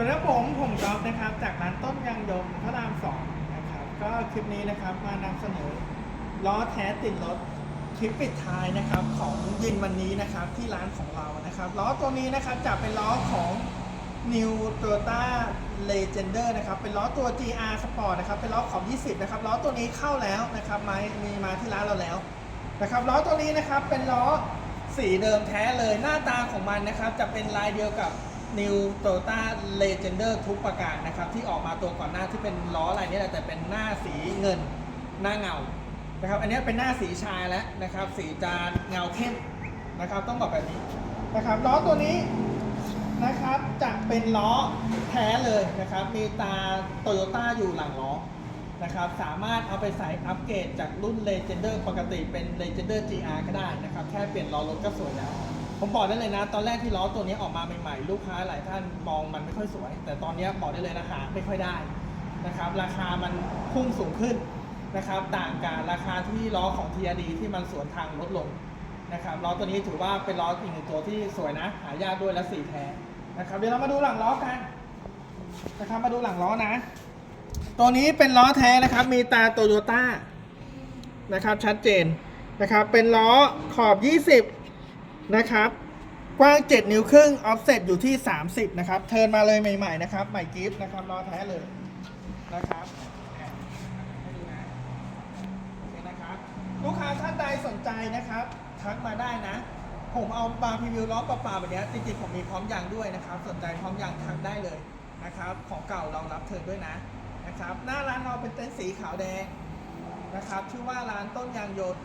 วัสดีครับผมผมกอล์ฟนะครับจากร้านต้นยางยนต์พระรามสองนะครับก็คลิปนี้นะครับมานำเสนอล้อแท้ติดรถคลิปปิดท้ายนะครับของยินวันนี้นะครับที่ร้านของเรานะครับล้อตัวนี้นะครับจะเป็นล้อของ New Toyota Legender นะครับเป็นล้อตัว GR Sport นะครับเป็นล้อขอบ 20 นะครับล้อตัวนี้เข้าแล้วนะครับมามีมาที่ร้านเราแล้วนะครับล้อตัวนี้นะครับเป็นล้อสีเดิมแท้เลยหน้าตาของมันนะครับจะเป็นลายเดียวกับ New Toyota Legender ทุกประการนะครับ ที่ออกมาตัวก่อนหน้าที่เป็นล้ออะไรนี่แหละแต่เป็นหน้าสีเงินหน้าเงานะครับ อันนี้เป็นหน้าสีชายแล้วนะครับ สีจานเงาเข้มนะครับ ต้องบอกแบบนี้นะครับล้อตัวนี้นะครับจะเป็นล้อแท้เลยนะครับ มีตาโตโยต้าอยู่หลังล้อนะครับ สามารถเอาไปใส่อัปเกรดจากรุ่น Legender ปกติเป็น Legender GR ก็ได้นะครับ แค่เปลี่ยนล้อรถก็สวยแล้ว ผมบอกได้เลยนะ ตอนแรกที่ล้อตัวนี้ออกมาใหม่ๆ ลูกค้าหลายท่านมองมันไม่ค่อยสวย แต่ตอนนี้บอกได้เลยนะหาไม่ค่อยได้นะครับ ราคามันพุ่งสูงขึ้นนะครับ ต่างกับราคาที่ล้อของ TRD ที่มันสวนทางลดลงนะครับล้อตัวนี้ถือว่าเป็นล้ออีกหนึ่งตัวที่สวยนะ หายากด้วยและสีแท้นะครับเดี๋ยวเรามาดูหลังล้อกันนะครับมาดูหลังล้อนะ ตัวนี้เป็นล้อแท้นะครับ มีตาโตโยต้านะครับชัดเจนนะครับเป็นล้อขอบ 20 นะครับ กว้าง 7 นิ้วครึ่งออฟเซ็ตอยู่ที่ 30 นะครับ เทินมาเลยใหม่ๆนะครับ ใหม่กิฟต์นะครับล้อแท้เลยนะครับให้ดูนะโอเคนะครับลูกค้าท่านใดสนใจนะครับ ทักมาได้นะ ผมเอาบาร์พรีวิวล้อเปลาๆแบบเนี้ยจริงๆ ผมมีพร้อมยางด้วยนะครับ สนใจพร้อมยางทักได้เลยนะครับ ของเก่าเรารับเทิร์นด้วยนะนะครับ หน้าร้านเราเป็นเต็นท์สีขาวแดงนะครับ ชื่อว่าร้านต้นยางยนต์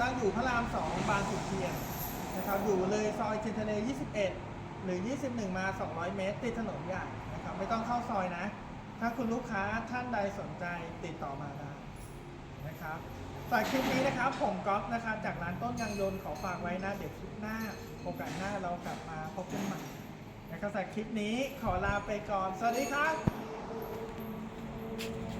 ตั้งอยู่พระราม2บางขุนเทียน นะครับอยู่เลยซอยจินทะเล21 หรือ 21 มา 200 เมตร ติดถนนใหญ่นะครับไม่ต้องเข้าซอยนะ ถ้าคุณลูกค้าท่านใดสนใจติดต่อมาได้นะครับสำหรับคลิปนี้นะครับผมก๊อฟนะครับจากร้านต้นยางยนต์ขอฝากไว้นะเดี๋ยวคลิปหน้าโอกาสหน้าเรากลับมาพบกันใหม่นะครับสำหรับคลิปนี้ขอลาไปก่อน สวัสดีครับ